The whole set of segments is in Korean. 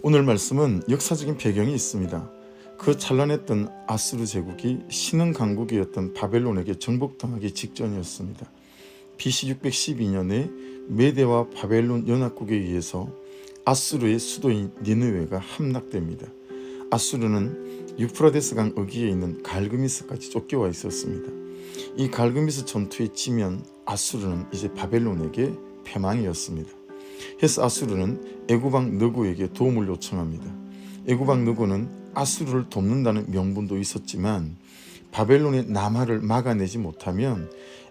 오늘 말씀은 역사적인 배경이 있습니다. 그 찬란했던 아수르 제국이 신흥 강국이었던 바벨론에게 정복당하기 직전이었습니다. BC 612년에 메대와 바벨론 연합국에 의해서 아수르의 수도인 니느웨가 함락됩니다. 아수르는 유프라데스 강 어귀에 있는 갈그미스까지 쫓겨와 있었습니다. 이 갈그미스 전투에 지면 아수르는 이제 바벨론에게 패망이었습니다. 해서 아수르는 애구방 느고에게 도움을 요청합니다. 애구방 느고는 아수르를 돕는다는 명분도 있었지만 바벨론의 남하를 막아내지 못하면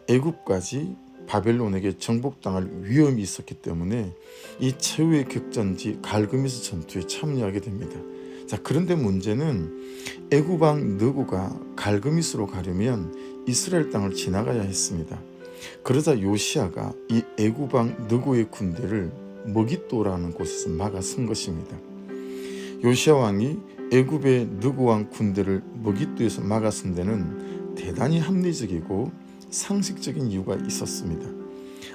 애굽까지 바벨론에게 정복당할 위험이 있었기 때문에 이 최후의 격전지 갈그미스 전투에 참여하게 됩니다. 자 그런데 문제는 애구방 느고가 갈그미스로 가려면 이스라엘 땅을 지나가야 했습니다. 그러자 요시아가 이 애구방 느고의 군대를 머깃도라는 곳에서 막아선 것입니다. 요시아 왕이 애굽의 느고 왕 군대를 머깃도에서 막아선 데는 대단히 합리적이고 상식적인 이유가 있었습니다.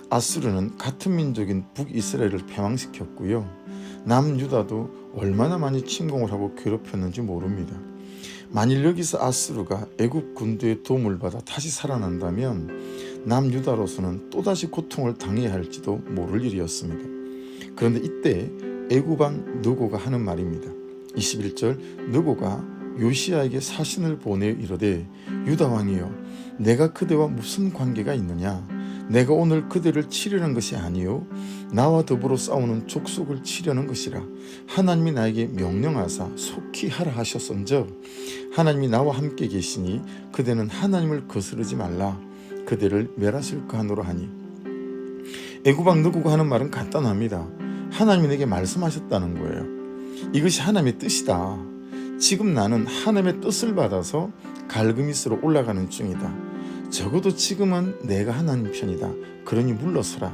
아수르는 같은 민족인 북이스라엘을 패망시켰고요. 남유다도 얼마나 많이 침공을 하고 괴롭혔는지 모릅니다. 만일 여기서 아수르가 애굽 군대의 도움을 받아 다시 살아난다면 남유다로서는 또다시 고통을 당해야 할지도 모를 일이었습니다. 그런데 이때 애굽왕 느고가 하는 말입니다. 21절 느고가 요시아에게 사신을 보내 이르되 유다 왕이여 내가 그대와 무슨 관계가 있느냐 내가 오늘 그대를 치려는 것이 아니요 나와 더불어 싸우는 족속을 치려는 것이라 하나님이 나에게 명령하사 속히 하라 하셨은즉 하나님이 나와 함께 계시니 그대는 하나님을 거스르지 말라 그대를 멸하실까 하노라 하니 애구방 느고가 하는 말은 간단합니다 하나님이 내게 말씀하셨다는 거예요 이것이 하나님의 뜻이다 지금 나는 하나님의 뜻을 받아서 갈그미스로 올라가는 중이다. 적어도 지금은 내가 하나님 편이다. 그러니 물러서라.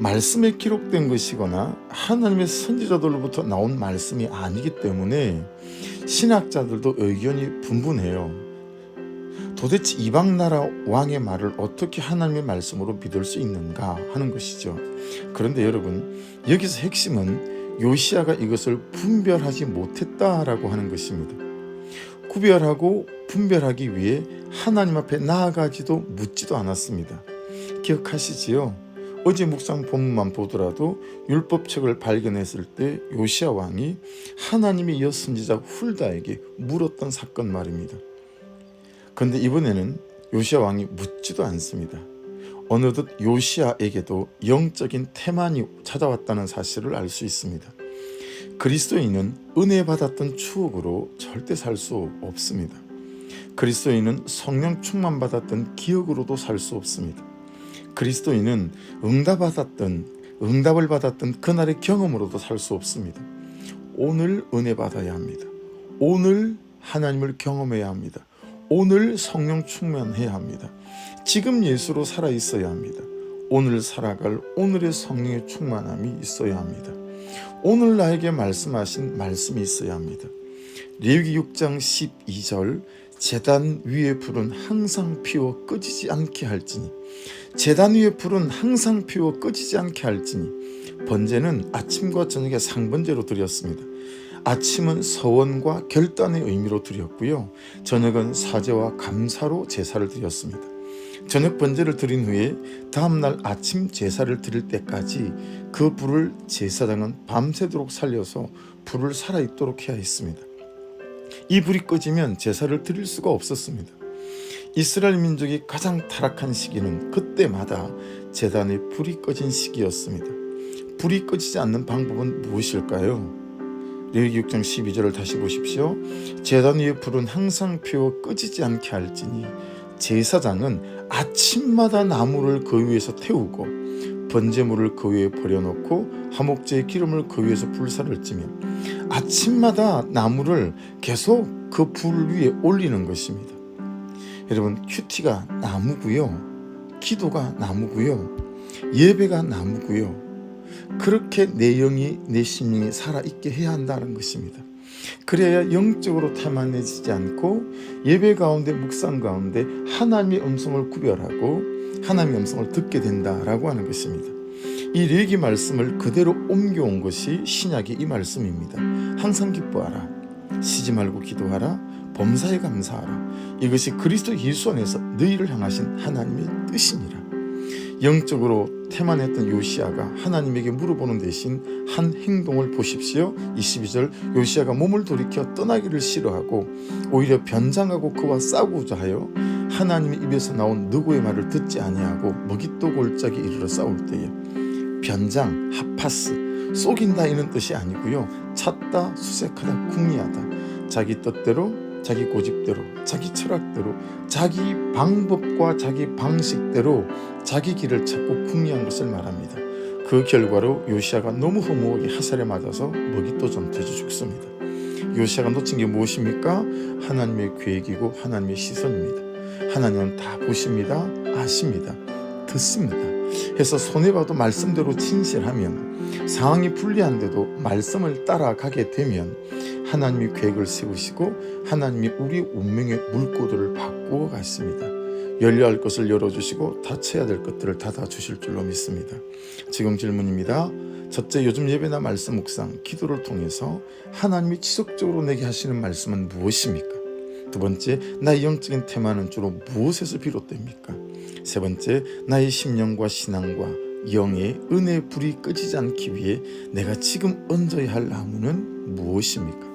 말씀에 기록된 것이거나 하나님의 선지자들로부터 나온 말씀이 아니기 때문에 신학자들도 의견이 분분해요. 도대체 이방 나라 왕의 말을 어떻게 하나님의 말씀으로 믿을 수 있는가 하는 것이죠. 그런데 여러분, 여기서 핵심은 요시아가 이것을 분별하지 못했다라고 하는 것입니다. 구별하고 분별하기 위해 하나님 앞에 나아가지도 묻지도 않았습니다. 기억하시지요? 어제 묵상 본문만 보더라도 율법책을 발견했을 때 요시아 왕이 하나님의 여 선지자 훌다에게 물었던 사건 말입니다. 그런데 이번에는 요시아 왕이 묻지도 않습니다. 어느덧 요시아에게도 영적인 태만이 찾아왔다는 사실을 알 수 있습니다. 그리스도인은 은혜 받았던 추억으로 절대 살 수 없습니다. 그리스도인은 성령 충만 받았던 기억으로도 살 수 없습니다. 그리스도인은 응답 받았던 응답을 받았던 그날의 경험으로도 살 수 없습니다. 오늘 은혜 받아야 합니다. 오늘 하나님을 경험해야 합니다. 오늘 성령 충만해야 합니다. 지금 예수로 살아 있어야 합니다. 오늘 살아갈 오늘의 성령의 충만함이 있어야 합니다. 오늘 나에게 말씀하신 말씀이 있어야 합니다. 레위기 6장 12절 재단 위에 불은 항상 피워 꺼지지 않게 할지니 재단 위에 불은 항상 피워 꺼지지 않게 할지니 번제는 아침과 저녁에 상번제로 드렸습니다. 아침은 서원과 결단의 의미로 드렸고요. 저녁은 사제와 감사로 제사를 드렸습니다. 저녁 번제를 드린 후에 다음날 아침 제사를 드릴 때까지 그 불을 제사장은 밤새도록 살려서 불을 살아있도록 해야 했습니다. 이 불이 꺼지면 제사를 드릴 수가 없었습니다. 이스라엘 민족이 가장 타락한 시기는 그때마다 재단에 불이 꺼진 시기였습니다. 불이 꺼지지 않는 방법은 무엇일까요? 레위기 6장 12절을 다시 보십시오. 재단 위에 불은 항상 피워 꺼지지 않게 할지니 제사장은 아침마다 나무를 그 위에서 태우고 번제물을 그 위에 버려놓고 화목제의 기름을 그 위에서 불사를 찌며 아침마다 나무를 계속 그 불 위에 올리는 것입니다. 여러분 큐티가 나무고요. 기도가 나무고요. 예배가 나무고요. 그렇게 내 영이 내 심령이 살아 있게 해야 한다는 것입니다. 그래야 영적으로 태만해지지 않고 예배 가운데 묵상 가운데 하나님의 음성을 구별하고 하나님의 음성을 듣게 된다라고 하는 것입니다. 이 레기 말씀을 그대로 옮겨온 것이 신약의 이 말씀입니다. 항상 기뻐하라. 쉬지 말고 기도하라. 범사에 감사하라. 이것이 그리스도 예수 안에서 너희를 향하신 하나님의 뜻이니라. 영적으로 태만했던 요시아가 하나님에게 물어보는 대신 한 행동을 보십시오. 22절 요시아가 몸을 돌이켜 떠나기를 싫어하고 오히려 변장하고 그와 싸우고자 하여 하나님의 입에서 나온 누구의 말을 듣지 아니하고 먹잇도 골짜기 이르러 싸울 때에 변장, 하파스, 속인다 이는 뜻이 아니고요. 찾다, 수색하다, 궁리하다. 자기 뜻대로, 자기 고집대로, 자기 철학대로, 자기 방법과 자기 방식대로 자기 길을 찾고 궁리한 것을 말합니다. 그 결과로 요시아가 너무 허무하게 하살에 맞아서 먹잇도 전투에서 죽습니다. 요시아가 놓친 게 무엇입니까? 하나님의 계획이고 하나님의 시선입니다. 하나님은 다 보십니다. 아십니다. 듣습니다. 해서 손해봐도 말씀대로 진실하면 상황이 불리한데도 말씀을 따라가게 되면 하나님이 계획을 세우시고 하나님이 우리 운명의 물꼬들을 바꾸어 가십니다. 열려야 할 것을 열어주시고 닫혀야 될 것들을 닫아주실 줄로 믿습니다. 지금 질문입니다. 첫째, 요즘 예배나 말씀 묵상, 기도를 통해서 하나님이 지속적으로 내게 하시는 말씀은 무엇입니까? 두 번째, 나의 영적인 테마는 주로 무엇에서 비롯됩니까? 세 번째, 나의 심령과 신앙과 영의 은혜의 불이 꺼지지 않기 위해 내가 지금 얹어야 할 나무는 무엇입니까?